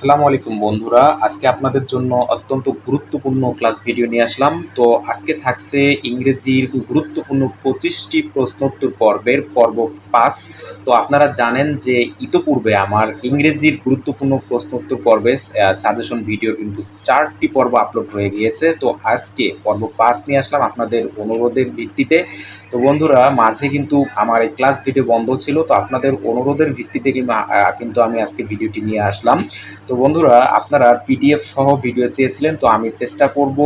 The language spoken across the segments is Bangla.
আসসালামু আলাইকুম বন্ধুরা। আজকে আপনাদের জন্য অত্যন্ত গুরুত্বপূর্ণ ক্লাস ভিডিও নিয়ে আসলাম। তো আজকে থাকছে ইংরেজির গুরুত্বপূর্ণ পঁচিশটি প্রশ্নোত্তর পর্বের পর্ব পাঁচ। তো আপনারা জানেন যে ইতোপূর্বে আমার ইংরেজির গুরুত্বপূর্ণ প্রশ্নোত্তর পর্বে সাজেশন ভিডিও কিন্তু চারটি পর্ব আপলোড হয়ে গিয়েছে। তো আজকে পর্ব পাঁচ নিয়ে আসলাম আপনাদের অনুরোধের ভিত্তিতে। তো বন্ধুরা, মাঝে কিন্তু আমার এই ক্লাস ভিডিও বন্ধ ছিল, তো আপনাদের অনুরোধের ভিত্তিতে কিন্তু আমি আজকে ভিডিওটি নিয়ে আসলাম। তো বন্ধুরা আপনারা পিডিএফ সহ ভিডিও চেয়েছিলেন তো আমি চেষ্টা করব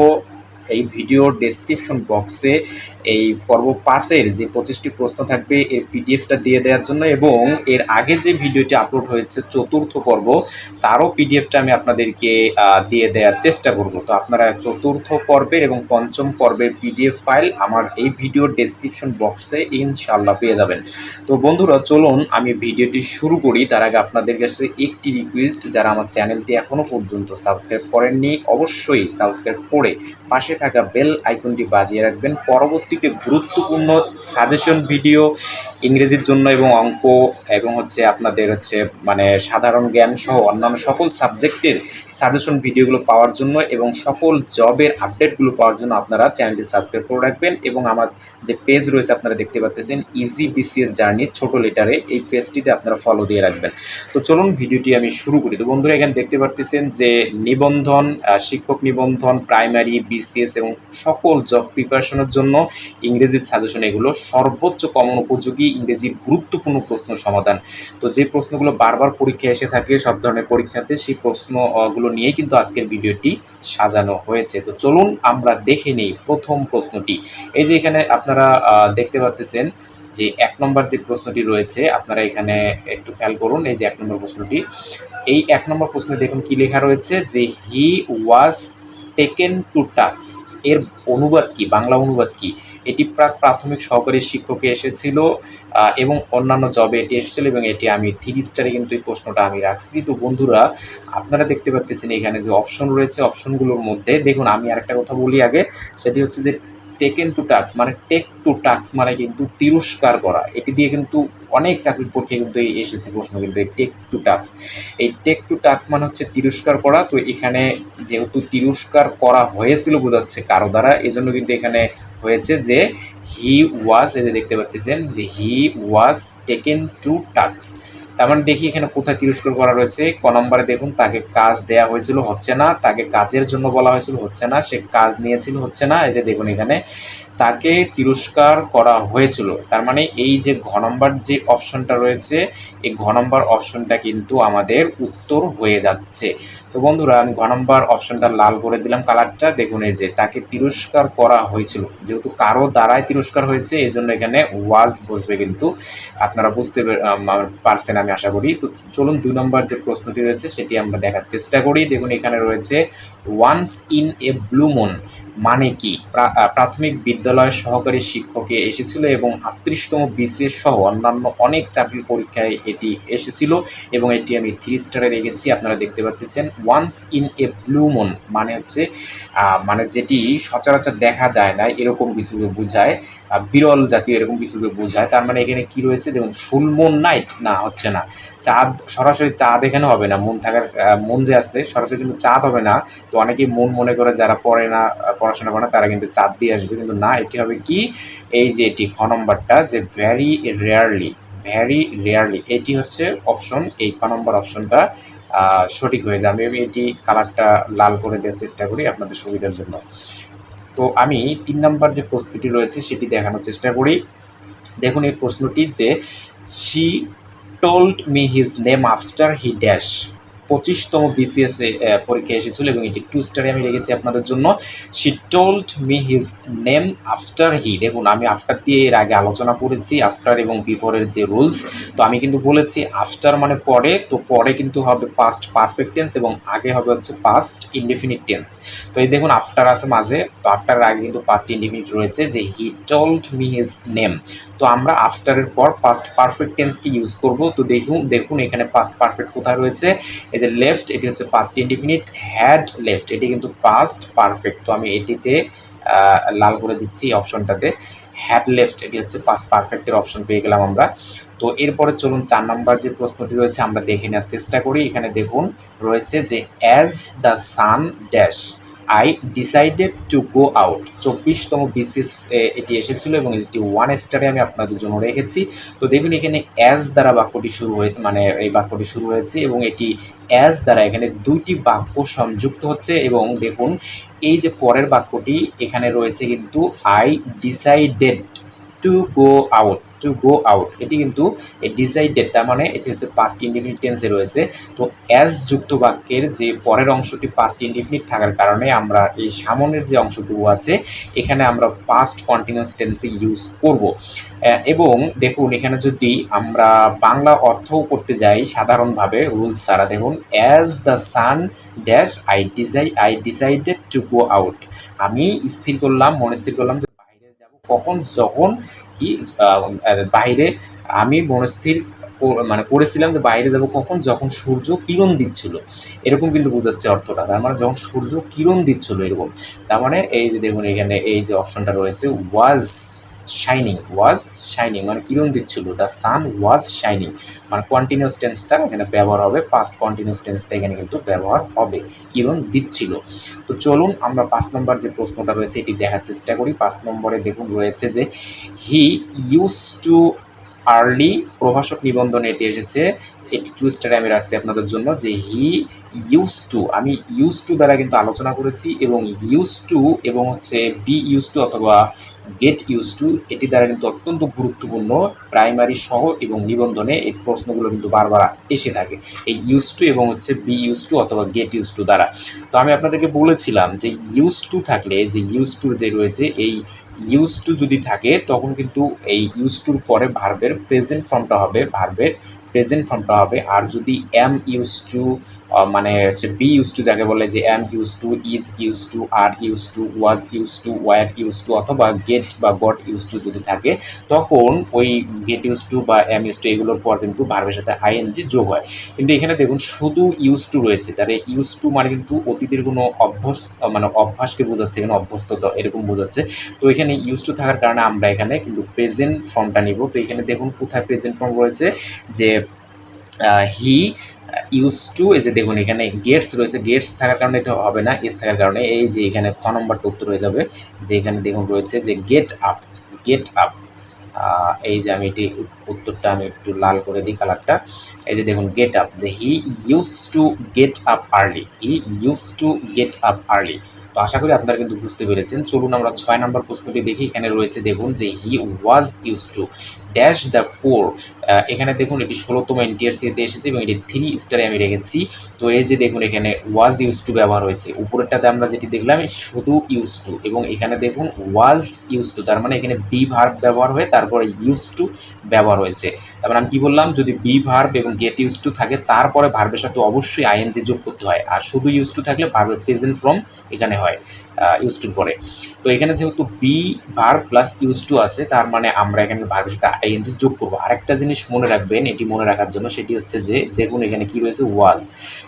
এই ভিডিওর ডেসক্রিপশন বক্সে এই পর্ব পাসের যে পঁচিশটি প্রশ্ন থাকবে, এর পিডিএফটা দিয়ে দেওয়ার জন্য এবং এর আগে যে ভিডিওটি আপলোড হয়েছে চতুর্থ পর্ব, তারও পিডিএফটা আমি আপনাদেরকে দিয়ে দেওয়ার চেষ্টা করব। তো আপনারা চতুর্থ পর্বের এবং পঞ্চম পর্বের পিডিএফ ফাইল আমার এই ভিডিওর ডেসক্রিপশন বক্সে ইনশাল্লাহ পেয়ে যাবেন। তো বন্ধুরা, চলুন আমি ভিডিওটি শুরু করি। তার আগে আপনাদের কাছে একটি রিকোয়েস্ট যারা আমার চ্যানেলটি এখনও পর্যন্ত সাবস্ক্রাইব করেননি, অবশ্যই সাবস্ক্রাইব করে পাশে থাকা বেল আইকনটি বাজিয়ে রাখবেন। পরবর্তীতে গুরুত্বপূর্ণ সাজেশন ভিডিও ইংরেজির জন্য এবং অঙ্ক এবং হচ্ছে আপনাদের হচ্ছে মানে সাধারণ জ্ঞান সহ অন্যান্য সকল সাবজেক্টের সাজেশন ভিডিওগুলো পাওয়ার জন্য এবং সকল জবের আপডেটগুলো পাওয়ার জন্য আপনারা চ্যানেলটি সাবস্ক্রাইব করে রাখবেন এবং আমার যে পেজ রয়েছে আপনারা দেখতে পাচ্ছেন ইজি বিসিএস জার্নি ছোট লেটারে এই পেজটিতে আপনারা ফলো দিয়ে রাখবেন। তো চলুন ভিডিওটি আমি শুরু করি। তো বন্ধুরা, এখানে দেখতে পাচ্ছেন যে নিবন্ধন শিক্ষক নিবন্ধন প্রাইমারি বিসিএস এবং সকল জব প্রিপারেশনের জন্য ইংরেজির সাজেশন এগুলো সর্বোচ্চ কমন উপযোগী ইংরেজির গুরুত্বপূর্ণ প্রশ্ন সমাধান। তো যে প্রশ্নগুলো বারবার পরীক্ষায় এসে থাকে, সব ধরনের পরীক্ষাতে সেই প্রশ্নগুলো নিয়েই কিন্তু আজকের ভিডিওটি সাজানো হয়েছে। তো চলুন আমরা দেখে নেই প্রথম প্রশ্নটি। এই যে এখানে আপনারা দেখতে পাচ্ছেন যে এক নম্বর যে প্রশ্নটি রয়েছে, আপনারা এখানে একটু খেয়াল করুন, এই যে এক নম্বর প্রশ্নটি। এই এক নম্বর প্রশ্নে দেখুন কি লেখা রয়েছে যে হি ওয়াজ টেকেন টু টাক্স এর অনুবাদ কি? বাংলা অনুবাদ কি? এটি প্রাক প্রাথমিক সহকারী শিক্ষকে এসেছিল এবং অন্যান্য জবে এটি এসেছিল, এবং এটি আমি থ্রি স্টারে কিন্তু এই প্রশ্নটা আমি রাখছি। তো বন্ধুরা, আপনারা দেখতে পাচ্ছেন এখানে যে অপশন রয়েছে অপশনগুলোর মধ্যে দেখুন, আমি আরেকটা কথা বলি আগে, সেটি হচ্ছে যে টেকেন টু টাক্স মানে টেক টু টাক্স মানে কিন্তু তিরস্কার করা। এটি দিয়ে কিন্তু অনেক চাকরির পক্ষে কিন্তু এই এসেছে প্রশ্ন কিন্তু এই টেক টু টাক্স এই টেক টু টাক্স মানে হচ্ছে তিরস্কার করা। তো এখানে যেহেতু তিরস্কার করা হয়েছিল বোঝাচ্ছে কারও দ্বারা, এজন্য কিন্তু এখানে হয়েছে যে হি ওয়াজ যে দেখতে পাচ্ছেন যে হি ওয়াজ টেকেন টু টাক্স তার মানে দেখি এখানে কোথায় তিরস্কার করা রয়েছে। ক নম্বরে দেখুন, তাকে কাজ দেয়া হয়েছিল, হচ্ছে না। তাকে কাজের জন্য বলা হয়েছিল, হচ্ছে না। সে কাজ নিয়েছিল, হচ্ছে না। এই যে দেখুন এখানে। তাকে তিরস্কার করা হয়েছিল। তার মানে এই যে ঘ নম্বর যে অপশনটা রয়েছে, এই ঘ নম্বর অপশনটা কিন্তু আমাদের উত্তর হয়ে যাচ্ছে। তো বন্ধুরা, আমি ঘ নম্বর অপশনটা লাল করে দিলাম কালারটা দেখুন এই যে, তাকে তিরস্কার করা হয়েছিল। যেহেতু কারও দ্বারাই তিরস্কার হয়েছে এই জন্য এখানে ওয়াজ বসবে কিন্তু। আপনারা বুঝতে পারছেন আমি আশা করি। তো চলুন দুই নম্বর যে প্রশ্নটি রয়েছে, সেটি আমরা দেখার চেষ্টা করি। দেখুন এখানে রয়েছে once in a blue moon মানে কি? প্রাথমিক বিদ্যালয়ের সহকারী শিক্ষকে এসেছিল এবং আটত্রিশতম বিসিএস সহ অন্যান্য অনেক চাকরির পরীক্ষায় এটি এসেছিল এবং এটি আমি থ্রি স্টারে রেখেছি, আপনারা দেখতে পাচ্ছেন। Once in a blue moon মানে হচ্ছে মানে যেটি সচরাচর দেখা যায় না, এরকম কিছুকে বোঝায় বিরল জাতীয় এরকম কিছুকে বোঝায়। তার মানে এখানে কি রয়েছে? দেখুন, ফুল মুন নাইট? না, হচ্ছে না। চাঁদ, সরাসরি চাঁদ এখানে হবে না। মন থাকার মন যে আছে, সরাসরি কিন্তু চাঁদ হবে না। তো অনেকেই মন মনে করে যারা পড়ে না পড়াশোনা করে না, তারা কিন্তু চাঁদ দিয়ে আসবে। কিন্তু না, এটি হবে কি? এই যে এটি, খ নম্বরটা, যে ভ্যারি রেয়ারলি ভ্যারি রেয়ারলি এটি হচ্ছে অপশন এই খ নম্বর অপশনটা সঠিক হয়ে যায়। আমি এটি কালারটা লাল করে দেওয়ার চেষ্টা করি আপনাদের সুবিধার জন্য। তো আমি তিন নম্বর যে প্রস্তুতি রয়েছে সেটি দেখানোর চেষ্টা করি। দেখুন এই প্রশ্নটি যে she told me his name after he dash পঁচিশতম বিসিএস এ পরীক্ষা এসেছিল এবং এটি টু স্টারে আমি রেখেছি আপনাদের জন্য। She told me his name after he দেখুন, আমি আফটার দিয়ে এর আগে আলোচনা করেছি আফটার এবং বিফোরের যে রুলস তো আমি কিন্তু বলেছি আফটার মানে পরে, তো পরে কিন্তু হবে পাস্ট পারফেক্ট টেন্স এবং আগে হবে হচ্ছে পাস্ট ইনডেফিনিট টেন্স তো এই দেখুন আফটার আছে মাঝে, তো আফটারের আগে কিন্তু পাস্ট ইনডেফিনিট রয়েছে যে he told me his name তো আমরা আফটারের পর পাস্ট পারফেক্ট টেন্সকে ইউজ করব। তো দেখুন দেখুন এখানে পাস্ট পারফেক্ট কোথায় রয়েছে? এই যে লেফট এটি হচ্ছে পাস্ট ইনডিফিনিট হ্যাড লেফট এটি কিন্তু পাস্ট পারফেক্ট তো আমি এটিতে লাল করে দিচ্ছি অপশনটাতে। হ্যাড লেফট এটি হচ্ছে পাস্ট পারফেক্টের অপশন পেয়ে গেলাম আমরা। তো এরপরে চলুন চার নম্বর যে প্রশ্নটি রয়েছে, আমরা দেখে নেওয়ার চেষ্টা করি। এখানে দেখুন, রয়েছে যে as the sun dash I decided to go out চব্বিশতম BCS এটি এসেছিল এবং এটি ওয়ান স্টারে আমি আপনাদের জন্য রেখেছি। তো দেখুন, এখানে অ্যাজ দ্বারা বাক্যটি শুরু হয়ে মানে এই বাক্যটি শুরু হয়েছে এবং এটি অ্যাজ দ্বারা এখানে দুইটি বাক্য সংযুক্ত হচ্ছে এবং দেখুন, এই যে পরের বাক্যটি এখানে রয়েছে কিন্তু I decided to go out to go out এটি কিন্তু ডিসাইডেড তার মানে এটি হচ্ছে পাস্ট ইন্ডিফিনিট টেন্সে রয়েছে। তো অ্যাজ যুক্ত বাক্যের যে পরের অংশটি পাস্ট ইন্ডিফিনিট থাকার কারণে আমরা এই সামনের যে অংশটুকু আছে, এখানে আমরা পাস্ট কন্টিনিউয়াস টেন্সে ইউজ করব। এবং দেখুন, এখানে যদি আমরা বাংলা অর্থও করতে যাই সাধারণভাবে রুলস ছাড়া, দেখুন as the sun dash I decide I decided to go out আমি স্থির করলাম, মনে স্থির করলাম যে কখন, যখন, কি বাইরে আমি মনস্থির মানে করেছিলাম যে বাইরে যাব কখন, যখন সূর্য কিরণ দিচ্ছিল। এরকম কিন্তু বোঝাচ্ছে অর্থটা। তার মানে যখন সূর্য কিরণ দিচ্ছিল এরকম। তার মানে এই যে দেখুন এখানে এই যে অপশনটা রয়েছে ওয়াজ শাইনিং ওয়াজ শাইনিং মানে কিরণ দিচ্ছিল? দ্য সান ওয়াজ শাইনিং মানে কন্টিনিউয়াস টেন্সটা এখানে ব্যবহার হবে পাস্ট কন্টিনিউয়াস টেন্সটা এখানে কিন্তু ব্যবহার হবে, কিরণ দিচ্ছিল। তো চলুন আমরা পাঁচ নম্বর যে প্রশ্নটা রয়েছে, এটি দেখার চেষ্টা করি। পাঁচ নম্বরে দেখুন রয়েছে যে হি ইউজ টু আর্লি প্রভাষক নিবন্ধনে এটি এসেছে, এটি টু স্টারে আমি রাখছি আপনাদের জন্য, যে হি ইউজ টু আমি ইউজ টু দ্বারা কিন্তু আলোচনা করেছি, এবং ইউজ টু এবং হচ্ছে বি ইউজ টু অথবা গেট ইউজ টু এটি দ্বারা কিন্তু অত্যন্ত গুরুত্বপূর্ণ প্রাইমারি সহ এবং নিবন্ধনে এই প্রশ্নগুলো কিন্তু বারবার এসে থাকে। এই ইউজ টু এবং হচ্ছে বি ইউজ টু অথবা গেট ইউজ টু দ্বারা। তো আমি আপনাদেরকে বলেছিলাম যে ইউজ টু থাকলে, যে ইউজ টু যে রয়েছে, এই ইউজ টু যদি থাকে, তখন কিন্তু এই ইউজ টুর পরে ভার্বের প্রেজেন্ট ফর্মটা হবে ভার্বের প্রেজেন্ট ফর্মটা হবে। আর যদি এম ইউজ টু মানে হচ্ছে বি ইউজ টু যাকে বলে যে am use to is use to are use to was use to were use to অথবা গেট বা গট ইউজ টু যদি থাকে, তখন ওই গেট ইউজ টু বা এম ইউজ টু এগুলোর পর কিন্তু ভার্বের সাথে আইএনজি যোগ হয়। কিন্তু এখানে দেখুন, শুধু ইউজ টু রয়েছে। তাহলে ইউজ টু মানে কিন্তু অতীতের কোনো অভ্যস মানে অভ্যাসকে বোঝাচ্ছে এখানে অভ্যস্ততা এরকম বোঝাচ্ছে। তো এখানে ইউজ টু থাকার কারণে আমরা এখানে কিন্তু প্রেজেন্ট ফর্মটা নিব। তো এখানে দেখুন কোথায় প্রেজেন্ট ফর্ম রয়েছে, যে হি ইউজ টু এই যে দেখুন, এখানে গেটস রয়েছে গেটস থাকার কারণে এটা হবে না এস থাকার কারণে, এই যে এখানে খ নম্বরটা উত্তর হয়ে যাবে, যে এখানে দেখুন রয়েছে যে গেট আপ গেট আপ এই যে আমি এটি উত্তরটা আমি একটু লাল করে দিই কালারটা, এই যে দেখুন গেট আপ যে he use to get up early he use to get up early তো আশা করি আপনারা কিন্তু বুঝতে পেরেছেন, চলুন আমরা ছয় নম্বর প্রশ্নটি দেখি, এখানে রয়েছে দেখুন যে he was use to dash the poor এখানে দেখুন এটি ষোলোতম এনটিআরসিতে এসেছে এবং এটি থ্রি স্টারে আমি রেখেছি। তো এই যে দেখুন এখানে ওয়াজ ইউজ টু ব্যবহার হয়েছে, উপরেরটাতে আমরা যেটি দেখলাম শুধু ইউজ টু এবং এখানে দেখুন ওয়াজ ইউজ টু তার মানে এখানে বি ভার্ব ব্যবহার হয়ে তারপরে ইউজ টু ব্যবহার হয়েছে। তারপরে আমি কি বললাম, যদি বি ভার্ব এবং গেট ইউজ টু থাকে, তারপরে ভার্বের সাথে অবশ্যই আইএনজি যোগ করতে হয়। আর শুধু ইউজ টু থাকলে ভার্বের প্রেজেন্ট ফর্ম এখানে হয়। ইউজ টু পরে তো এখানে যেহেতু be verb plus use to আছে, তার মানে আমরা এখানে ভার্বের সাথে আইএনজি যোগ করব। আরেকটা জিনিস মনে রাখবেন, এটি মনে রাখার জন্য সেটি হচ্ছে যে, দেখুন এখানে কি রয়েছে ওয়াজ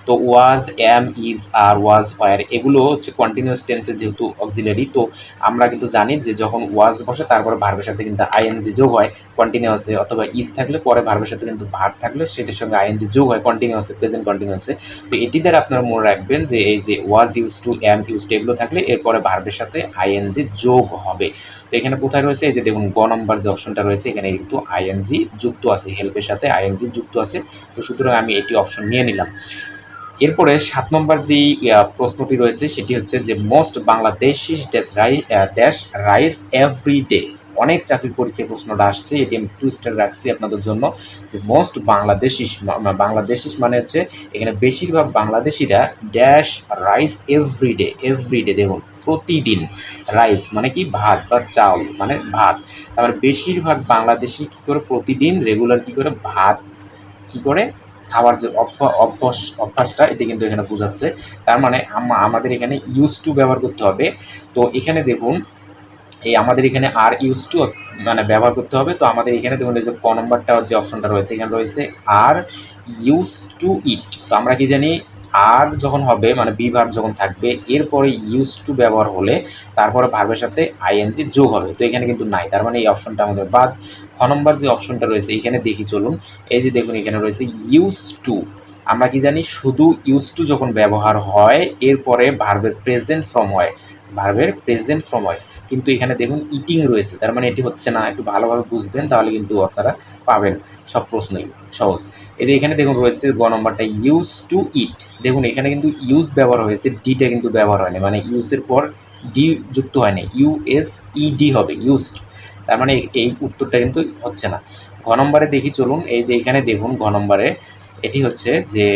তো was am is are was were এগুলো হচ্ছে কন্টিনিউয়াস টেন্সে যেহেতু অক্সিলারি তো আমরা কিন্তু জানি যে যখন ওয়াজ বসে, তারপরে ভার্বের সাথে কিন্তু আইএনজি যোগ হয় কন্টিনিউয়াসে অথবা ইজ থাকলে পরে ভার্বের সাথে কিন্তু ভার্ব থাকলে সেটির সঙ্গে আইএনজি যোগ হয় কন্টিনিউয়াসে প্রেজেন্ট কন্টিনিউয়াসে তো এটি দ্বারা আপনারা মনে রাখবেন যে, এই যে was use to am use to এগুলো থাকলে এরপরে ভার্বের সাথে আইএনজি যোগ হবে। তো এখানে কোথায় রয়েছে? এই যে দেখুন, গ নম্বর যে অপশনটা রয়েছে, এখানে কিন্তু আইএনজি যুক্ত আছে হেল্পের সাথে আইএনজি যুক্ত আছে। তো সুতরাং আমি এটি অপশন নিয়ে নিলাম। এরপরে সাত নম্বর যে প্রশ্নটি রয়েছে, সেটি হচ্ছে যে most Bangladesh dash rice dash rice every day অনেক চাকরির পরীক্ষায় প্রশ্নটা আসছে এটি আমি টু স্টার রাখছি আপনাদের জন্য। যে মোস্ট বাংলাদেশি বাংলাদেশি মানে হচ্ছে এখানে বেশিরভাগ বাংলাদেশিরা ড্যাশ রাইস এভরিডে এভরিডে দেখুন, প্রতিদিন রাইস মানে কি? ভাত বা চাউল মানে ভাত। তার মানে বেশিরভাগ বাংলাদেশি কী করে? প্রতিদিন রেগুলার কী করে? ভাত কী করে? খাওয়ার যে অভ্য- অভ্যাস, অভ্যাসটা, এটি কিন্তু এখানে বোঝাচ্ছে। তার মানে আমাদের এখানে ইউজ টু ব্যবহার করতে হবে। তো এখানে দেখুন এই আমাদের এখানে আর ইউজ টু মানে ব্যবহার করতে হবে। তো আমাদের এখানে দেখুন যে ক নম্বরটা যে অপশনটা রয়েছে, এখানে রয়েছে আর ইউজ টু ইট তো আমরা কি জানি আর যখন হবে মানে বি ভার্ব যখন থাকবে, এরপরে ইউজ টু ব্যবহার হলে তারপরে ভার্বের সাথে আইএনজি যোগ হবে। তো এখানে কিন্তু নাই, তার মানে এই অপশনটা আমাদের বাদ। খ নম্বর যে অপশনটা রয়েছে, এখানে দেখি চলুন। এই যে দেখুন, এখানে রয়েছে ইউজ টু আমরা কি জানি, শুধু ইউজ টু যখন ব্যবহার হয়, এরপরে ভার্বের প্রেজেন্ট ফর্ম হয়। ভার্বের প্রেজেন্ট ফর্ম হয়। কিন্তু এখানে দেখুন ইটিং রয়েছে। তার মানে এটি হচ্ছে না। একটু ভালোভাবে বুঝবেন, তাহলে কিন্তু আপনারা পাবেন সব প্রশ্নই। সহজ। এই যে এখানে দেখুন রয়েছে গ নম্বরটা ইউজ টু ইট দেখুন, এখানে কিন্তু ইউজ ব্যবহার হয়েছে ডিটা কিন্তু ব্যবহার হয়নি। মানে ইউজের পর ডি যুক্ত হয়নি। ইউএস ইডি হবে ইউজড তার মানে এই উত্তরটা কিন্তু হচ্ছে না। ঘ নম্বরে দেখি, চলুন। এই যে এখানে দেখুন, ঘ নম্বরে এটি হচ্ছে যে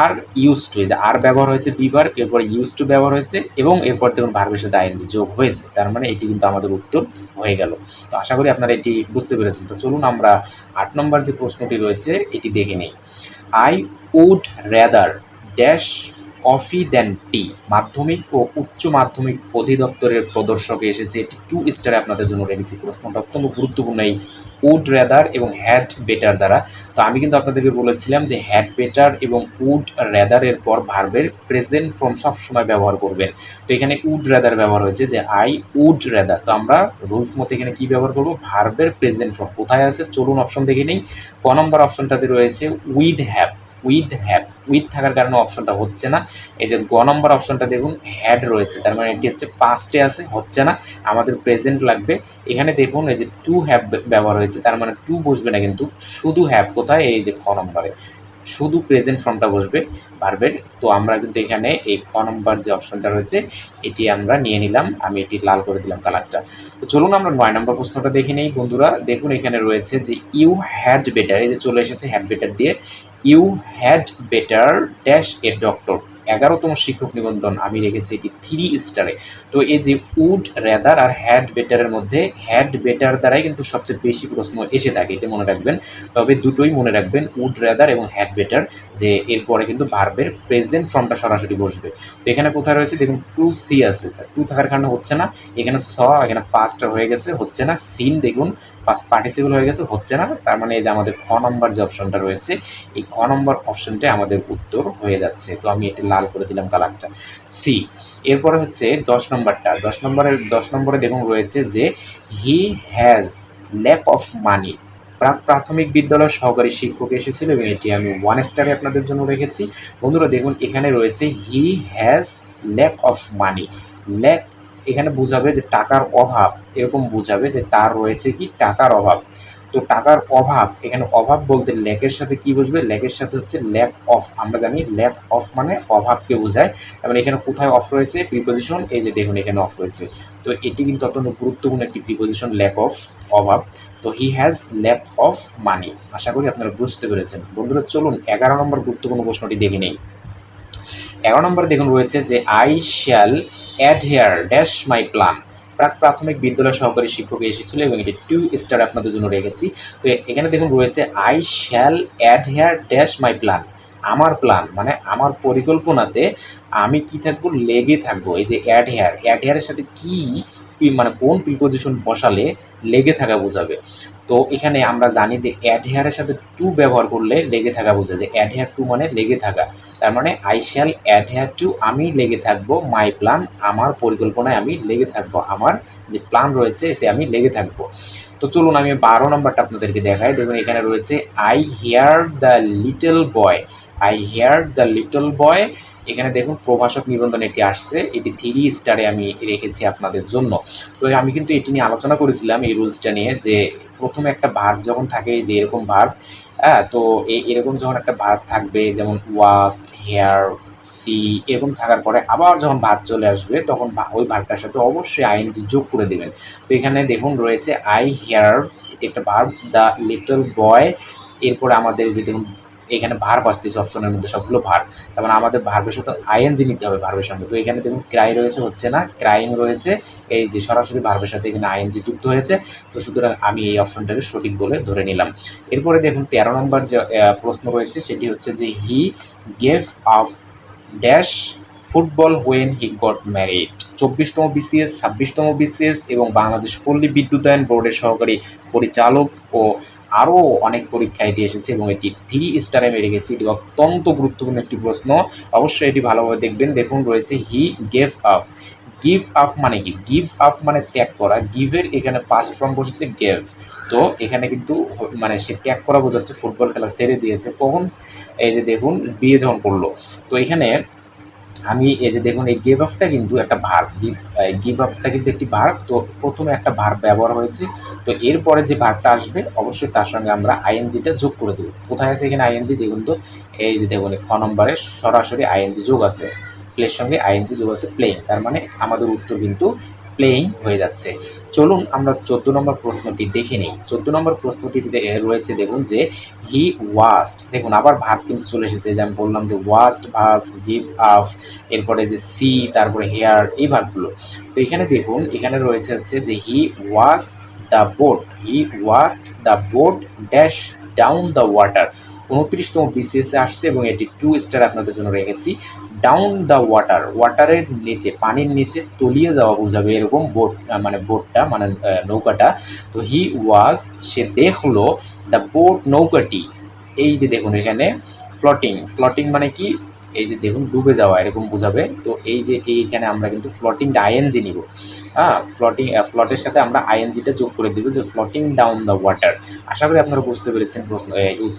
আর ইউজ টু যে আর ব্যবহার হয়েছে বিবার, এরপর ইউজ টু ব্যবহার হয়েছে, এবং এরপর দেখুন ভার্বের সাথে আইএনজি যোগ হয়েছে। তার মানে এটি কিন্তু আমাদের উত্তর হয়ে গেল। তো আশা করি আপনারা এটি বুঝতে পেরেছেন। তো চলুন আমরা আট নম্বর যে প্রশ্নটি রয়েছে, এটি দেখে নিই। I would rather dash coffee than tea, মাধ্যমিক ও উচ্চ মাধ্যমিক অধিদপ্তরের প্রদর্শকে এসেছে। এটি টু স্টারে আপনাদের জন্য রেখেছি। প্রশ্নটা অত্যন্ত গুরুত্বপূর্ণ। এই উড রেদার এবং হ্যাড বেটার দ্বারা। তো আমি কিন্তু আপনাদেরকে বলেছিলাম যে হ্যাড বেটার এবং উড রেদারের পর ভার্বের প্রেজেন্ট ফর্ম সবসময় ব্যবহার করবেন। তো এখানে উড রেদার ব্যবহার হয়েছে যে আই উড রেদার তো আমরা রুলস মতো এখানে কী ব্যবহার করব? ভার্বের প্রেজেন্ট ফর্ম কোথায় আছে? চলুন অপশন দেখে নিই। ক নম্বর অপশনটাতে রয়েছে with have with have with থাকার কারণে অপশনটা হচ্ছে না। এই যে গ নম্বর অপশনটা দেখুন হ্যাড রয়েছে, তার মানে এটি হচ্ছে পাস্টে আছে, হচ্ছে না, আমাদের প্রেজেন্ট লাগবে। এখানে দেখুন, এই যে টু হ্যাভ ব্যবহার হয়েছে, তার মানে টু বসবে না কিন্তু, শুধু হ্যাভ কোথায়? এই যে খ নম্বরে শুধু প্রেজেন্ট ফর্মটা বসবে পারবেন তো আমরা কিন্তু এখানে এই ক নম্বর যে অপশনটা রয়েছে, এটি আমরা নিয়ে নিলাম। আমি এটি লাল করে দিলাম কালারটা তো চলুন আমরা নয় নম্বর প্রশ্নটা দেখে নিই, বন্ধুরা। দেখুন এখানে রয়েছে যে ইউ হ্যাড বেটার এই যে চলে এসেছে হ্যাড বেটার দিয়ে। You had better dash a doctor এগারোতম শিক্ষক নিবন্ধন আমি রেখেছি এটি থ্রি স্টারে তো এই যে উড রেদার আর হ্যাড বেটারের মধ্যে হ্যাড বেটার দ্বারাই কিন্তু সবচেয়ে বেশি প্রশ্ন এসে থাকে, এটা মনে রাখবেন। তবে দুটোই মনে রাখবেন উড রেদার এবং হ্যাড বেটার যে এরপরে কিন্তু ভার্বের প্রেজেন্ট ফর্মটা সরাসরি বসবে। তো এখানে কোথায় রয়েছে? দেখুন টু সি আছে। টু থাকার কারণে হচ্ছে না। এখানে স, এখানে পাঁচটা হয়ে গেছে, হচ্ছে না। সিন দেখুন পাস্ট পার্টিসিপল হয়ে গেছে, হচ্ছে না। তার মানে এই যে আমাদের খ নম্বর যে অপশনটা রয়েছে, এই খ নম্বর অপশনটাই আমাদের উত্তর হয়ে যাচ্ছে। তো আমি এটি লাল করে দিলাম কালারটা। সি, এরপরে হচ্ছে দশ নম্বরটা। দশ নম্বরের, দশ নম্বরে দেখুন রয়েছে যে he has lack of money. প্রাথমিক বিদ্যালয়ের সহকারী শিক্ষক এসেছিল এবং এটি আমি ওয়ান স্টারে আপনাদের জন্য রেখেছি। বন্ধুরা, দেখুন এখানে রয়েছে he has lack of money. Lack এখানে বুঝাবে যে টাকার অভাব, এরকম বুঝাবে যে তার রয়েছে কি? টাকার অভাব। তো টাকার অভাব, এখানে অভাব বলতে ল্যাকের সাথে কি বুঝবে? ল্যাকের সাথে হচ্ছে ল্যাক অফ, আমরা জানি ল্যাক অফ মানে অভাবকে বোঝায়। তার মানে এখানে কোথায় অফ রয়েছে? প্রিপোজিশন, এই যে দেখুন এখানে অফ রয়েছে। তো এটি কিন্তু অত্যন্ত গুরুত্বপূর্ণ একটি প্রিপোজিশন, ল্যাক অফ, অভাব। তো he has lack of money. আশা করি আপনারা বুঝতে পেরেছেন। বন্ধুরা, চলুন এগারো নম্বর গুরুত্বপূর্ণ প্রশ্নটি দেখে নেই। এগারো নম্বর দেখুন রয়েছে যে I shall add here dash my plan প্রাক প্রাথমিক বিদ্যালয় সহকারী শিক্ষক এসেছিল এবং এটি টু স্টার আপনাদের জন্য রেখেছি। তো এখানে দেখুন রয়েছে I shall add here dash my plan আমার প্ল্যান মানে আমার পরিকল্পনাতে আমি কি থাকব, লেগে থাকব। এই যে অ্যাড হেয়ার অ্যাড হেয়ারের সাথে কি মানে কোন প্রিপোজিশন বসালে লেগে থাকা বোঝাবে। তো এখানে আমরা জানি যে অ্যাডহেয়ারের সাথে টু ব্যবহার করলে লেগে থাকা বোঝায় যে অ্যাডহেয়ার টু মানে লেগে থাকা। তার মানে আই শ্যাল অ্যাডহেয়ার টু আমি লেগে থাকব মাই প্ল্যান আমার পরিকল্পনায় আমি লেগে থাকব, আমার যে প্ল্যান রয়েছে এতে আমি লেগে থাকব। তো চলুন আমি বারো নম্বরটা আপনাদেরকে দেখাই। দেখুন, এখানে রয়েছে I hear the little boy I hear the little boy এখানে দেখুন, প্রভাষক নিবন্ধন এটি আসছে। এটি থ্রি স্টারে আমি রেখেছি আপনাদের জন্য। তো আমি কিন্তু এটি নিয়ে আলোচনা করেছিলাম এই রুলসটা নিয়ে যে প্রথমে একটা ভার্ব যখন থাকে, যে এরকম ভার্ব হ্যাঁ তো এরকম যখন একটা ভার্ব থাকবে, যেমন ওয়াশ হেয়ার সি এরকম থাকার পরে আবার যখন ভার্ব চলে আসবে, তখন ওই ভার্বটার সাথে অবশ্যই আইএনজি যোগ করে দেবেন। তো এখানে দেখুন রয়েছে আই হেয়ার এটি একটা ভার্ব দ্য লিটল বয় এরপরে আমাদের যে দেখুন, এখানে ভার্ব আসতেছে অপশনের মধ্যে, সবগুলো ভার্ব তার মানে আমাদের ভার্বের সাথে আইএনজি নিতে হবে ভার্বের সঙ্গে তো এখানে দেখুন ক্রাই রয়েছে, হচ্ছে না ক্রাইং রয়েছে। এই যে সরাসরি ভার্বের সাথে এখানে আইএনজি যুক্ত হয়েছে। তো সুতরাং আমি এই অপশনটাকে সঠিক বলে ধরে নিলাম। এরপরে দেখুন, তেরো নম্বর যে প্রশ্ন রয়েছে, সেটি হচ্ছে যে he gave off dash football when he got married চব্বিশতম BCS ছাব্বিশতম বিসিএস এবং বাংলাদেশ পল্লী বিদ্যুতায়ন বোর্ডের সহকারী পরিচালক ও আরও অনেক পরীক্ষা এটি এসেছে এবং এটি থ্রি স্টারে মেরে গেছে। এটি অত্যন্ত গুরুত্বপূর্ণ একটি প্রশ্ন। অবশ্যই এটি ভালোভাবে দেখবেন। দেখুন, রয়েছে he gave up give up মানে কি? গিভ আপ মানে ত্যাগ করা। গিভের এখানে পাস্ট ফর্ম বসেছে গেভ তো এখানে কিন্তু মানে সে ত্যাগ করা বোঝাচ্ছে, ফুটবল খেলা ছেড়ে দিয়েছে। কখন এই যে দেখুন, বিয়ে যখন করল, তো এখানে আমি এই যে দেখুন, এই গিভ আপটা কিন্তু একটা ভার্ব গিভ গিভ আপটা কিন্তু একটি ভার্ব তো প্রথমে একটা ভার্ব ব্যবহার হয়েছে। তো এরপরে যে ভার্বটা আসবে, অবশ্যই তার সঙ্গে আমরা আইএনজিটা যোগ করে দেবো। কোথায় আছে এখানে আইএনজি দেখুন তো, এই যে দেখুন খ নম্বরে সরাসরি আইএনজি যোগ আছে। প্লের সঙ্গে আইএনজি যোগ আছে প্লেইং, তার মানে আমাদের উত্তর কিন্তু প্লেইং হয়ে যাচ্ছে। চলুন আমরা চোদ্দ নম্বর প্রশ্নটি দেখে নিই। চোদ্দ নম্বর প্রশ্নটি রয়েছে দেখুন যে, হি ওয়াস্ট, দেখুন আবার ভাব কিন্তু চলে এসেছে, যে আমি বললাম যে ওয়াস্ট ভার্ব, গিভ আফ, এরপরে যে সি, তারপরে হেয়ার, এই ভার্বগুলো। তো এখানে দেখুন, এখানে রয়েছে হচ্ছে যে he watched the boat, he watched the boat dash down the water উনত্রিশতম বিসিএসে আসছে এবং এটি টু স্টার আপনাদের জন্য রেখেছি। ডাউন দ্য ওয়াটার ওয়াটারের নিচে, পানির নিচে তলিয়ে যাওয়া বোঝাবে এরকম বোট মানে বোটটা মানে নৌকাটা। তো হি ওয়াজ সে দেখল দ্য বোট নৌকাটি। এই যে দেখুন এখানে ফ্লটিং ফ্লটিং মানে কি? এই যে দেখুন, ডুবে যাওয়া, এরকম বোঝাবে। তো এই যে, এইখানে আমরা কিন্তু ফ্লটিংটা আইএনজি নিব। হ্যাঁ ফ্লটিং ফ্লটের সাথে আমরা আইএনজিটা যোগ করে দেবো যে ফ্লটিং ডাউন দ্য ওয়াটার আশা করি আপনারা বুঝতে পেরেছেন প্রশ্ন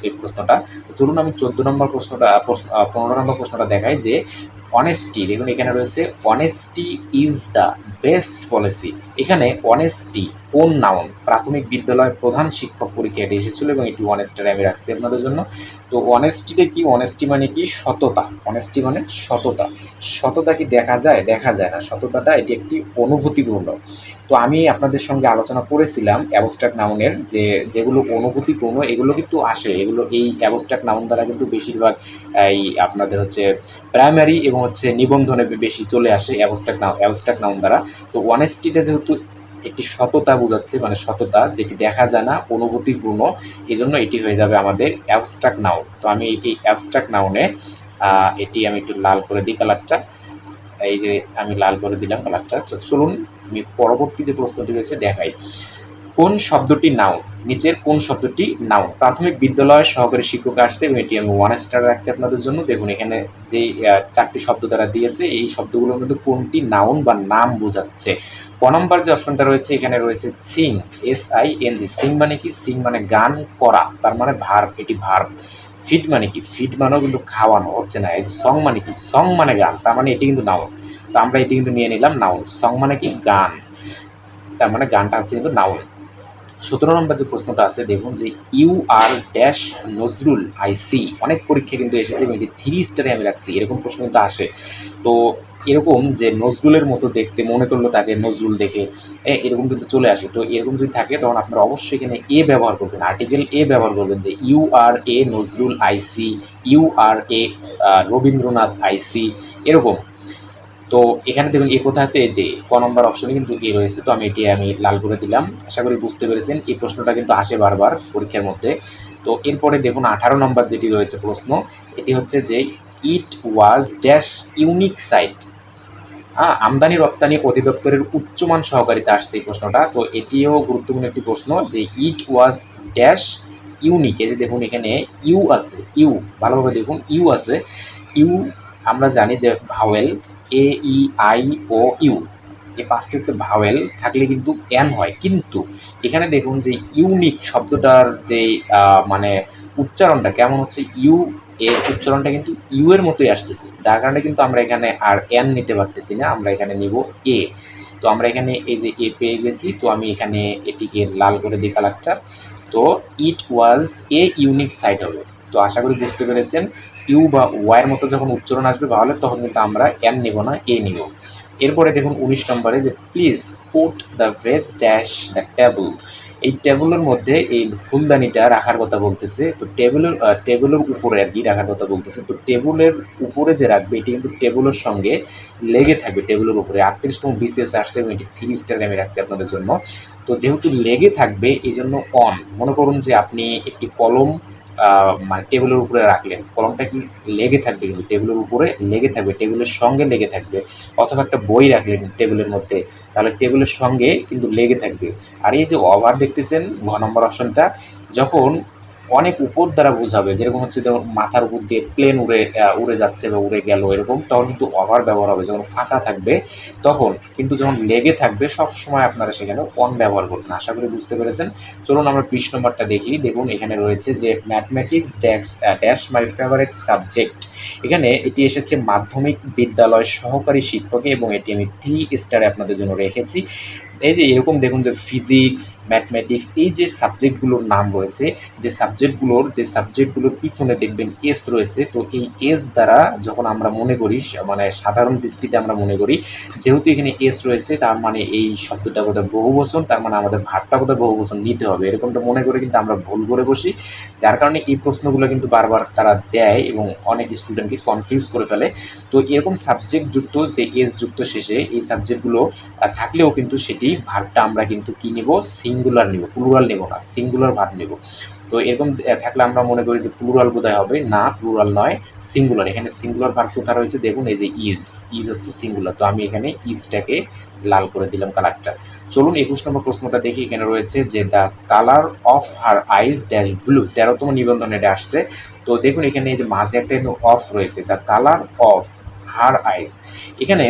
এই প্রশ্নটা। তো চলুন আমি চোদ্দ নম্বর প্রশ্নটা, প্রশ্ন পনেরো নম্বর প্রশ্নটা দেখাই যে অনেস্টি দেখুন এখানে রয়েছে honesty is the best policy এখানে অনেস্টি কোন নাউন প্রাথমিক বিদ্যালয়ের প্রধান শিক্ষক পরীক্ষায় এটি এসেছিল এবং এটি অনেস্টারে আমি রাখছি আপনাদের জন্য। তো অনেস্টিটা কি? অনেস্টি মানে কি? সততা। অনেস্টি মানে সততা। সততা কি দেখা যায়? দেখা যায় না। সততাটা এটি একটি অনুভূতিপূর্ণ তো আমি আপনাদের সঙ্গে আলোচনা করেছিলাম অ্যাবস্ট্রাক্ট নাউনের যে, যেগুলো অনুভূতিপূর্ণ, এগুলো কিন্তু আসে। এগুলো এই অ্যাবস্ট্রাক্ট নাউন দ্বারা কিন্তু বেশিরভাগ, এই আপনাদের হচ্ছে প্রাইমারি এবং হচ্ছে নিবন্ধনে বেশি চলে আসে অ্যাবস্ট্রাক্ট নাউন অ্যাবস্ট্রাক্ট নাউন দ্বারা। তো অনেস্টিটা যেহেতু একটি সততা বোঝাচ্ছে মানে সততা যেটি দেখা যায় না অনুভূতিপূর্ণ এই জন্য এটি হয়ে যাবে আমাদের অ্যাবস্ট্রাক্ট নাউন। তো আমি এই অ্যাবস্ট্রাক্ট নাউনে এটি আমি একটু লাল করে দিই কালারটা এই যে আমি লাল করে দিলাম কালারটা চলুন আমি পরবর্তী যে প্রশ্নটি রয়েছে দেখাই। কোন শব্দটি নাউন নিচের কোন শব্দটি নাউন প্রাথমিক বিদ্যালয়ের সহকারী শিক্ষক আসছে এবং এটি আমি ওয়ান স্টার রাখছি আপনাদের জন্য। দেখুন, এখানে যে চারটি শব্দ দ্বারা দিয়েছে, এই শব্দগুলোর মধ্যে কোনটি নাউন বা নাম বোঝাচ্ছে? ক নম্বর যে অপশনটা রয়েছে, এখানে রয়েছে sing S I N G sing মানে কি? সিং মানে গান করা, তার মানে ভার্ব এটি ভার্ব ফিট মানে কি? ফিট মানেও কিন্তু খাওয়ানো, হচ্ছে না। এই সং মানে কি? সং মানে গান, তার মানে এটি কিন্তু নাউন তো আমরা এটি কিন্তু নিয়ে নিলাম নাউন। সং মানে কি? গান। তার মানে গানটা হচ্ছে কিন্তু নাউন। সতেরো নম্বর যে প্রশ্নটা আছে, দেখুন যে you are dash Nazrul I see. অনেক পরীক্ষা কিন্তু এসেছে এটি থ্রি স্টারে আমি রাখছি। এরকম প্রশ্ন কিন্তু আসে। তো এরকম যে নজরুলের মতো দেখতে, মনে করল তাকে নজরুল দেখে এরকম কিন্তু চলে আসে। তো এরকম যদি থাকে, তখন আপনারা অবশ্যই এখানে এ ব্যবহার করবেন। আর্টিকেল এ ব্যবহার করবেন যে you are a Nazrul I see you are a Rabindranath I see এরকম। তো এখানে দেখুন, এ কোথায় আছে? এই যে, ক নম্বর অপশনে কিন্তু এ রয়েছে। তো আমি এটি আমি লাল করে দিলাম। আশা করি বুঝতে পেরেছেন। এই প্রশ্নটা কিন্তু আসে বারবার পরীক্ষার মধ্যে। তো এরপরে দেখুন, আঠারো নম্বর যেটি রয়েছে প্রশ্ন, এটি হচ্ছে যে it was dash unique site হ্যাঁ আমদানি রপ্তানি অধিদপ্তরের উচ্চমান সহকারিতা আসছে এই প্রশ্নটা। তো এটিও গুরুত্বপূর্ণ একটি প্রশ্ন যে ইট ওয়াজ ড্যাশ ইউনিক এই যে দেখুন, এখানে ইউ আছে। ইউ ভালোভাবে দেখুন ইউ আছে। ইউ আমরা জানি যে vowel A E I O U এই পাঁচটি হচ্ছে ভাওয়েল, থাকলে কিন্তু এন হয়। কিন্তু এখানে দেখুন যে ইউনিক শব্দটার যে মানে উচ্চারণটা, কেমন হচ্ছে? ইউ এর উচ্চারণটা কিন্তু ইউ এর মতোই আসতেছে। যার কারণে কিন্তু আমরা এখানে আর এন নিতে পারতেছি না, আমরা এখানে নিব এ। তো আমরা এখানে এই যে এ পেয়ে গেছি, তো আমি এখানে এটিকে লাল করে দিই কালারটা তো ইট ওয়াজ এ ইউনিক সাইট হবে তো আশা করি বুঝতে পেরেছেন। ইউ বা ওয়াইয়ের মতো যখন উচ্চারণ আসবে তাহলে তখন কিন্তু আমরা এন নিব না, এ নিব। এরপরে দেখুন উনিশ নম্বরে যে please put the vase dash the table এই টেবিলের মধ্যে এই ফুলদানিটা রাখার কথা বলতেছে। তো টেবিলের টেবিলের উপরে আর কি রাখার কথা বলতেছে। তো টেবিলের উপরে যে রাখবে, এটি কিন্তু টেবিলের সঙ্গে লেগে থাকবে টেবিলের উপরে। আটত্রিশতম বিসিএস আসছে এবং এটি থ্রি স্টার আমি রাখছি আপনাদের জন্য। তো যেহেতু লেগে থাকবে এই জন্য অন মনে করুন যে আপনি একটি কলম মানে টেবিলের উপরে রাখলেন। কলমটা কি লেগে থাকবে কিন্তু? টেবিলের উপরে লেগে থাকবে টেবিলের সঙ্গে লেগে থাকবে। অথবা একটা বই রাখলেন টেবিলের মধ্যে, তাহলে টেবিলের সঙ্গে কিন্তু লেগে থাকবে। আর এই যে ওভার দেখতেছেন, ঘ নম্বর অপশনটা যখন অনেক উপর দ্বারা বোঝাবে, যেরকম হচ্ছে যেমন মাথার উপর দিয়ে প্লেন উড়ে উড়ে যাচ্ছে বা উড়ে গেল, এরকম, তখন কিন্তু ওভার ব্যবহার হবে। যখন ফাঁকা থাকবে, তখন কিন্তু যখন লেগে থাকবে, সব সময় আপনারা সেখানে অন ব্যবহার করবেন। আশা করি বুঝতে পেরেছেন। চলুন আমরা বিশ নম্বরটা দেখি। দেখুন, এখানে রয়েছে যে mathematics dash dash my favourite subject এখানে এটি এসেছে মাধ্যমিক বিদ্যালয় সহকারী শিক্ষকে এবং এটি আমি থ্রি স্টারে আপনাদের জন্য রেখেছি। এই যে এরকম দেখুন যে ফিজিক্স ম্যাথমেটিক্স এই যে সাবজেক্টগুলোর নাম রয়েছে, যে সাবজেক্টগুলোর যে সাবজেক্টগুলোর পিছনে দেখবেন এস রয়েছে, তো এই এস দ্বারা যখন আমরা মনে করি মানে সাধারণ দৃষ্টিতে আমরা মনে করি, যেহেতু এখানে এস রয়েছে, তার মানে এই শব্দটা বোধহয় বহু বচন, তার মানে আমাদের ভাতটা বোধহয় বহু বচন নিতে হবে। এরকমটা মনে করে কিন্তু আমরা ভুল করে বসি, যার কারণে এই প্রশ্নগুলো কিন্তু বারবার তারা দেয় এবং অনেক স্টুডেন্টকে কনফিউজ করে ফেলে। তো এরকম সাবজেক্ট যুক্ত যে এস যুক্ত শেষে এই সাবজেক্টগুলো থাকলেও কিন্তু সেটি ভাবটা আমরা কিন্তু কী নেব? সিঙ্গুলার নেব প্লুরাল নেব না সিঙ্গুলার ভার্ব নিব। তো এরকম থাকলে আমরা মনে করি যে প্লুরাল বোধহয় হবে, না প্লুরাল নয় সিঙ্গুলার এখানে সিঙ্গুলার ভার্ব কোথায় রয়েছে? দেখুন, এই যে ইজ ইজ হচ্ছে সিঙ্গুলার তো আমি এখানে ইজটাকে লাল করে দিলাম কালারটা চলুন একুশ নম্বর প্রশ্নটা দেখি, এখানে রয়েছে যে the colour of her eyes dash blue তেরোতম নিবন্ধনে এটা আসছে। তো দেখুন, এখানে এই যে মাঝে একটা অফ রয়েছে। The colour of her eyes এখানে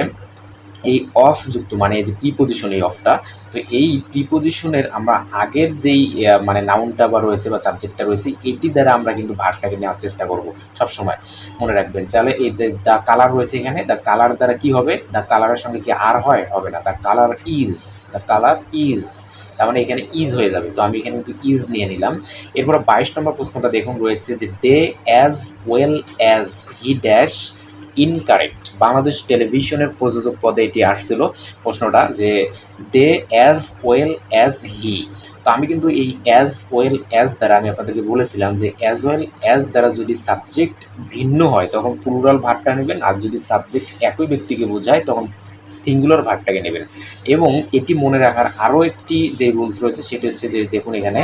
এই অফ যুক্ত মানে এই যে প্রিপোজিশন এই অফটা, তো এই প্রিপোজিশনের আমরা আগের যেই মানে নাউনটা বা রয়েছে বা সাবজেক্টটা রয়েছে, এটি দ্বারা আমরা কিন্তু ভারটাকে নেওয়ার চেষ্টা করব সবসময়। মনে রাখবেন, তাহলে এই যে দ্য কালার রয়েছে এখানে দ্য কালার দ্বারা কি হবে? দ্য কালারের সঙ্গে কি আর হয়? হবে না। The colour is the colour is তার মানে এখানে ইজ হয়ে যাবে। তো আমি এখানে কিন্তু ইজ নিয়ে নিলাম। এরপর বাইশ নম্বর প্রশ্নটা দেখুন, রয়েছে যে they as well as he dash incorrect Bangladesh টেলিভিশনের প্রযোজক পদে এটি আসছিল। প্রশ্নটা যে, they as well as he. তো আমি কিন্তু এই অ্যাজ ওয়েল অ্যাজ দ্বারা আমি আপনাদেরকে বলেছিলাম যে, অ্যাজ ওয়েল অ্যাজ দ্বারা যদি সাবজেক্ট ভিন্ন হয়, তখন প্লুরাল ভাবটা নেবেন। আর যদি সাবজেক্ট একই ব্যক্তিকে বোঝায়, তখন সিঙ্গুলার ভাবটাকে নেবেন। এবং এটি মনে রাখার আরও একটি যে রুলস রয়েছে, সেটি হচ্ছে যে দেখুন এখানে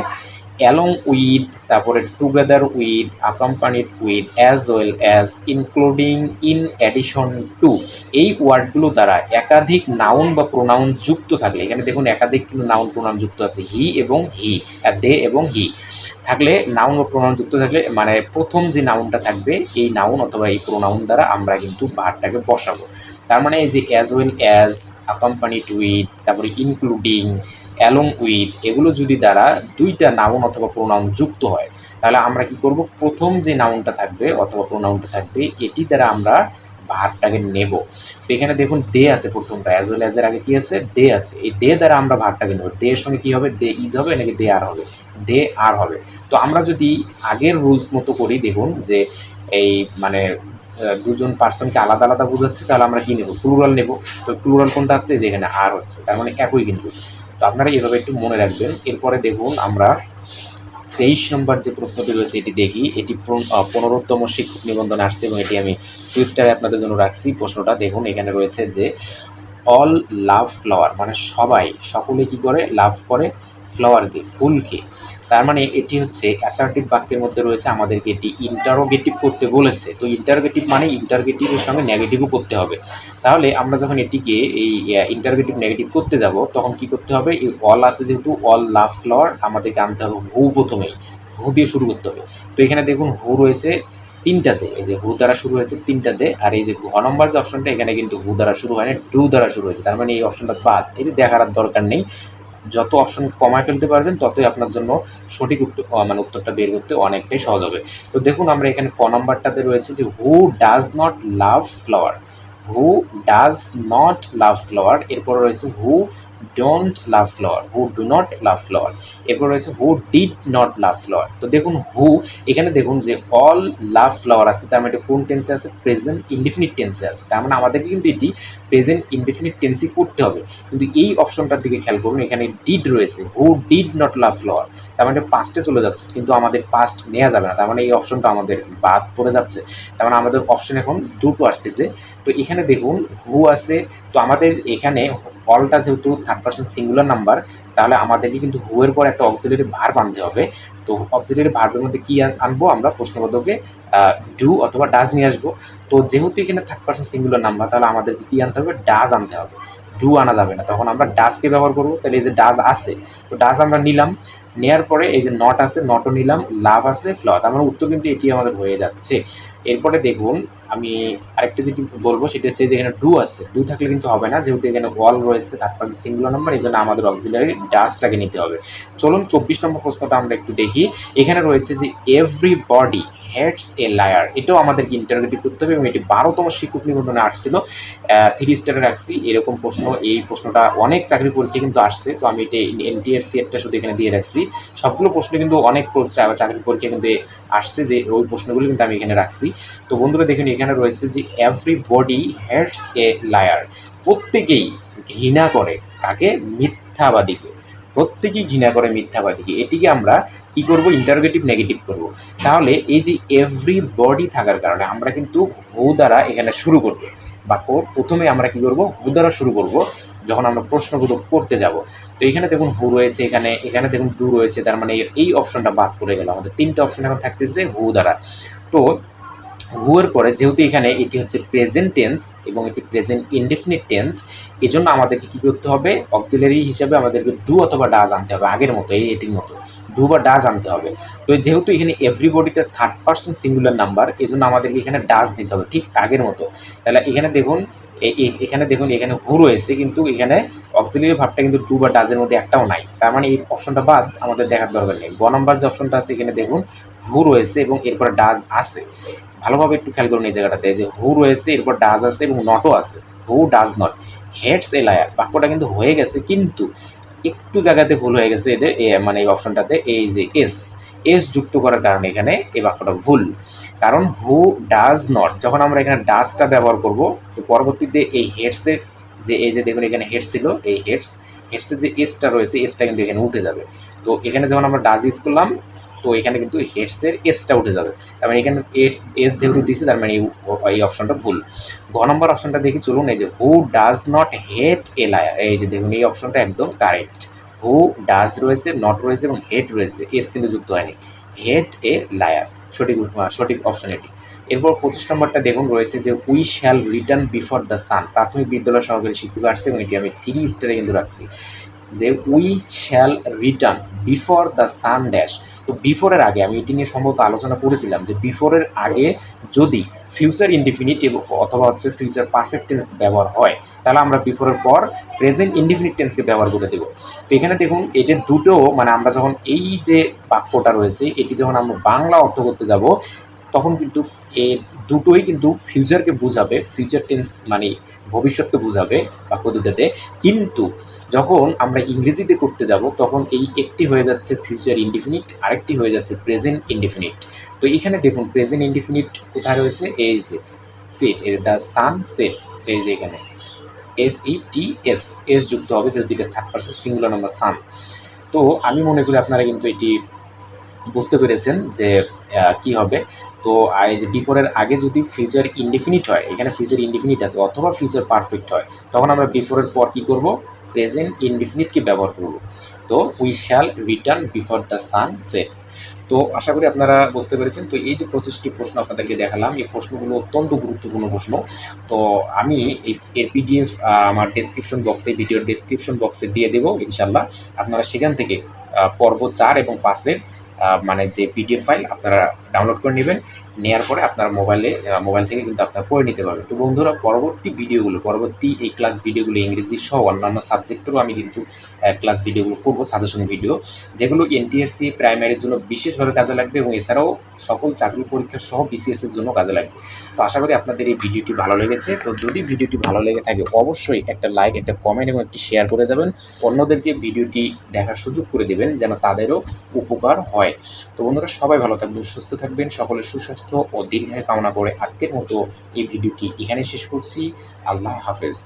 অ্যালং উইথ তারপরে together with accompanied with as well as including in addition to এই ওয়ার্ডগুলো দ্বারা একাধিক নাউন বা প্রোনাউন যুক্ত থাকলে, এখানে দেখুন একাধিক কিন্তু নাউন প্রোনাউন যুক্ত আছে হি এবং হি দে এবং হি থাকলে নাউন বা প্রোনাউন যুক্ত থাকলে মানে প্রথম যে নাউনটা থাকবে, এই নাউন অথবা এই প্রোনাউন দ্বারা আমরা কিন্তু ভারটাকে বসাবো। তার মানে এই যে as well as accompanied with তারপরে ইনক্লুডিং অ্যালং উইথ এগুলো যদি দ্বারা দুইটা নাউন অথবা প্রোনাউন যুক্ত হয়, তাহলে আমরা কি করব? প্রথম যে নাউনটা থাকবে অথবা প্রোনাউনটা থাকবে, এটি দ্বারা আমরা ভারটাকে নেব। তো এখানে দেখুন দে আছে প্রথমটা অ্যাজ ওয়েল অ্যাজের আগে কি আছে? দে আছে। এই দে দ্বারা আমরা ভারটাকে নেব। দে এর সঙ্গে কী হবে? দে ইজ হবে, নাকি দে আর হবে? দে আর হবে। তো আমরা যদি আগের রুলস মতো করি, দেখুন যে এই মানে দুজন পার্সনকে আলাদা আলাদা বোঝাচ্ছে, তাহলে আমরা কি নেব? প্লুরাল নেব। তো প্লুরাল কোনটা হচ্ছে যে এখানে আর হচ্ছে। তার মানে একই কিন্তু। তো আপনারা এভাবে একটু মনে রাখবেন। এরপরে দেখুন আমরা তেইশ নম্বর যে প্রশ্নটি রয়েছে, এটি দেখি। এটি পনেরোতম শিক্ষক নিবন্ধন আসছে এবং এটি আমি টুইস্টারে আপনাদের জন্য রাখছি। প্রশ্নটা দেখুন, এখানে রয়েছে যে অল লাভ ফ্লাওয়ার মানে সবাই, সকলে কি করে? লাভ করে। ফ্লাওয়ারকে ফুলকে তার মানে এটি হচ্ছে অ্যাসার্টিভ বাক্যের মধ্যে রয়েছে আমাদেরকে এটি ইন্টারোগেটিভ করতে বলেছে। তো ইন্টারোগেটিভ মানে ইন্টারোগেটিভের সঙ্গে নেগেটিভও করতে হবে। তাহলে আমরা যখন এটিকে এই ইন্টারোগেটিভ নেগেটিভ করতে যাব, তখন কি করতে হবে? এই অল আছে যেহেতু অল লাভ ফ্লাওয়ার আমাদেরকে আনতে হবে হু প্রথমেই। হু দিয়ে শুরু করতে হবে। তো এখানে দেখুন হু রয়েছে তিনটাতে। এই যে হু দ্বারা শুরু হয়েছে তিনটাতে। আর এই যে ঘ নম্বর যে অপশনটা এখানে কিন্তু হু দ্বারা শুরু হয়নি টু দ্বারা শুরু হয়েছে। তার মানে এই অপশনটা বাদ। এটি দেখার দরকার নেই। যত অপশন কমায় ফেলতে পারবেন, ততই আপনার জন্য সঠিক উত্তর মানে উত্তরটা বের করতে অনেকটাই সহজ হবে। তো দেখুন, আমরা এখানে ক নাম্বারটাতে রয়েছে যে who does not love flower who does not love flower এরপর রয়েছে who don't love flower who do not love flower এরপর রয়েছে who did not love flower তো দেখুন হু এখানে দেখুন যে অল লাভ ফ্লাওয়ার আছে, তার মানে কোন টেন্সে আছে? প্রেজেন্ট ইনডিফিনিট টেন্সে আছে। তার মানে আমাদেরকে কিন্তু এটি প্রেজেন্ট ইনডিফিনিট টেন্সই করতে হবে। কিন্তু এই অপশনটার দিকে খেয়াল করুন, এখানে ডিড রয়েছে who did not love flower তার মানে পাস্টে চলে যাচ্ছে, কিন্তু আমাদের পাস্ট নেওয়া যাবে না। তার মানে এই অপশনটা আমাদের বাদ পড়ে যাচ্ছে। তার মানে আমাদের অপশন এখন দুটো আসতেছে। তো এখানে দেখুন হু আছে, তো আমাদের এখানে অলটা যেহেতু থার্ড পার্সন সিঙ্গুলার নাম্বার তাহলে আমাদেরকে কিন্তু হুয়ের পর একটা অক্সিলারি ভার আনতে হবে। তো অক্সিলারি ভার্বের মধ্যে কী আনব আমরা? প্রশ্নবোধকে ডু অথবা ডাজ নিয়ে আসব। তো যেহেতু এখানে থার্ড পার্সন সিঙ্গুলার নাম্বার তাহলে আমাদেরকে কী আনতে হবে? ডাজ আনতে হবে। ডু আনা যাবে না। তখন আমরা ডাজকে ব্যবহার করব। তাহলে এই যে ডাজ আছে, তো ডাজ আমরা নিলাম। নেওয়ার পরে এই যে নট আছে নটও নিলাম। লাভ আছে ফ্লাওয়ার তার মানে উত্তর কিন্তু এটি আমাদের হয়ে যাচ্ছে। এরপরে দেখুন আমি আরেকটা যেটি বলব, সেটা হচ্ছে যে এখানে ডু আছে। ডু থাকলে কিন্তু হবে না, যেহেতু এখানে ওয়াল রয়েছে, তার পাশে সিঙ্গুলার নাম্বার এই জন্য আমাদের অক্সিলারি ডাস্টটাকে নিতে হবে। চলুন চব্বিশ নম্বর প্রশ্নটা আমরা একটু দেখি। এখানে রয়েছে যে everybody hates a liar এটাও আমাদেরকে ইন্টারোগেটিভ করতে হবে এবং এটি বারোতম শিক্ষক নিবন্ধনে আসছিল। থ্রি স্টারে রাখছি এরকম প্রশ্ন, এই প্রশ্নটা অনেক চাকরি পরীক্ষা কিন্তু আসছে। তো আমি এটা এনটিএর সিএটটা শুধু এখানে দিয়ে রাখছি। সবগুলো প্রশ্ন কিন্তু অনেক চাকরি পরীক্ষা কিন্তু আসছে যে ওই প্রশ্নগুলো কিন্তু আমি এখানে রাখছি। তো বন্ধুরা দেখুন, এখানে রয়েছে যে everybody hates a liar প্রত্যেকেই ঘৃণা করে, কাকে? মিথ্যাবাদীকে। প্রত্যেকেই ঘৃণা করে মিথ্যাবাদীকে এটিকে আমরা কি করব? ইন্টারোগেটিভ নেগেটিভ করব। তাহলে এই যে এভরি বডি থাকার কারণে আমরা কিন্তু হু দ্বারা এখানে শুরু করব। বাক্য প্রথমে আমরা কি করব? হু দ্বারা শুরু করব, যখন আমরা প্রশ্নগুলো করতে যাব। তো এখানে দেখুন হু রয়েছে, এখানে এখানে দেখুন ডু রয়েছে, তার মানে এই অপশনটা বাদ পড়ে গেল। আমাদের তিনটে অপশন এখন থাকতেছে হু দ্বারা। তো হুয়ের পরে, যেহেতু এখানে এটি হচ্ছে প্রেজেন্ট টেন্স এবং এটি প্রেজেন্ট ইনডেফিনিট টেন্স এই জন্য আমাদেরকে কী করতে হবে? অক্সিলারি হিসাবে আমাদেরকে ডু অথবা ডাজ আনতে হবে, আগের মতো, এই এটির মতো। ডু বা ডাজ আনতে হবে। তো যেহেতু এখানে এভরিবডিটা থার্ড পার্সন সিঙ্গুলার নাম্বার এই জন্য আমাদেরকে এখানে ডাজ নিতে হবে, ঠিক আগের মতো। তাহলে এখানে দেখুন এখানে দেখুন, এখানে হু রয়েছে, কিন্তু এখানে অক্সিলারি ভাবটা কিন্তু ডু বা ডাজের মধ্যে একটাও নাই। তার মানে এই অপশনটা বাদ, আমাদের দেখার দরকার নেই। গ নম্বর যে অপশনটা আছে, এখানে দেখুন হু রয়েছে এবং এরপরে ডাজ আছে। ভালোভাবে একটু খেয়াল করুন এই জায়গাটাতে যে হু রয়েছে, এরপর ডাজ আছে এবং নটও আছে। Who does not hates a liar বাক্যটা কিন্তু হয়ে গেছে, কিন্তু একটু জায়গাতে ভুল হয়ে গেছে এদের মানে এই অপশনটাতে এই যে এস এস যুক্ত করার কারণে এখানে এই বাক্যটা ভুল। কারণ হু ডাজ নট যখন আমরা এখানে ডাজটা ব্যবহার করব, তো পরবর্তীতে এই হেডসের যে, এই যে দেখুন এখানে হেডস ছিল, এই হেডস হেডসের যে এসটা রয়েছে এসটা কিন্তু এখানে উঠে যাবে। তো এখানে যখন আমরা ডাজ ইউজ করলাম তো এখানে কিন্তু হেডসের এসটা উঠে যাবে। তার মানে এখানে এস এস যেহেতু দিয়েছে, তার মানে এই- অপশনটা ভুল। ঘ নম্বর অপশনটা দেখি চলুন, এই যে who does not hate a liar এই যে দেখুন, এই অপশনটা একদম কারেক্ট হু ডাজ রয়েছে নট রয়েছে এবং হেট রয়েছে এস কিন্তু যুক্ত হয়নি। হেট এ লায়ার সঠিক সঠিক অপশন এটি। এরপর পঁচিশ নম্বরটা দেখুন, রয়েছে যে we shall return before the sun প্রাথমিক বিদ্যালয় সহকারী শিক্ষক আসছে এবং এটি আমি থ্রি স্টারে কিন্তু রাখছি। যে we shall return before the sun dash তো বিফোরের আগে আমি এটি নিয়ে সম্ভবত আলোচনা করেছিলাম যে বিফোরের আগে যদি ফিউচার ইনডিফিনিট অথবা হচ্ছে ফিউচার পারফেক্ট টেন্স ব্যবহার হয়, তাহলে আমরা বিফোরের পর প্রেজেন্ট ইনডিফিনিট টেন্সকে ব্যবহার করে দেবো। তো এখানে দেখুন এটির দুটো মানে আমরা যখন এই যে বাক্যটা রয়েছে, এটি যখন আমরা বাংলা অর্থ করতে যাব তখন কিন্তু এ দুটোই কিন্তু ফিউচারকে বোঝাবে ফিউচার টেন্স মানে ভবিষ্যৎকে বোঝাবে বাক্য দুটাতে কিন্তু যখন আমরা ইংরেজিতে করতে যাব, তখন এই একটি হয়ে যাচ্ছে ফিউচার ইনডিফিনিট আরেকটি হয়ে যাচ্ছে প্রেজেন্ট ইনডিফিনিট তো এখানে দেখুন প্রেজেন্ট ইনডিফিনিট কোথায় রয়েছে? এই যে সেট দ্য সান সেটস এই যে এখানে। S E T S S যুক্ত হবে যেহেতু এটা third person singular number sun তো আমি মনে করি আপনারা কিন্তু এটি বুঝতে পেরেছেন যে কি হবে? তো যে বিফোরের আগে যদি ফিউচার ইনডিফিনিট হয়, এখানে ফিউচার ইনডিফিনিট আছে অথবা ফিউচার পারফেক্ট হয়, তখন আমরা বিফোরের পর কী করব? প্রেজেন্ট ইনডিফিনিটকে ব্যবহার করব। তো we shall return before the sun sets তো আশা করি আপনারা বুঝতে পেরেছেন। তো এই যে পঁচিশটি প্রশ্ন আপনাদেরকে দেখালাম, এই প্রশ্নগুলো অত্যন্ত গুরুত্বপূর্ণ প্রশ্ন। তো আমি এই, এর পিডিএফ আমার ডেসক্রিপশন বক্সে ভিডিওর ডেসক্রিপশন বক্সে দিয়ে দেবো ইনশাল্লাহ আপনারা সেখান থেকে পর্ব চার এবং পাঁচের মানে যে পিডিএফ ফাইল আপনারা ডাউনলোড করে নেবেন নেওয়ার পরে আপনার মোবাইলে মোবাইল থেকে কিন্তু আপনার পড়ে নিতে পারবেন। তো বন্ধুরা, পরবর্তী ভিডিওগুলো পরবর্তী এই ক্লাস ভিডিওগুলো ইংরেজি সহ অন্যান্য সাবজেক্টেরও আমি কিন্তু ক্লাস ভিডিওগুলো করব সাজেশন ভিডিও যেগুলো এনটিএসসি প্রাইমারির জন্য বিশেষভাবে কাজে লাগবে এবং এছাড়াও সকল চাকরি পরীক্ষা সহ বিসিএস এর জন্য কাজে লাগবে। তো আশা করি আপনাদের এই ভিডিওটি ভালো লেগেছে। তো যদি ভিডিওটি ভালো লেগে থাকে, অবশ্যই একটা লাইক একটা কমেন্ট এবং একটি শেয়ার করে যাবেন। অন্যদেরকে ভিডিওটি দেখার সুযোগ করে দেবেন, যেন তাদেরও উপকার হয়। তো বন্ধুরা, সবাই ভালো থাকবেন, সুস্থ থাকবেন। সকলের সুস্বাস্থ্য ও দীর্ঘায় কামনা করে আজকের মতো এই ভিডিওটি এখানে শেষ করছি। আল্লাহ হাফেজ।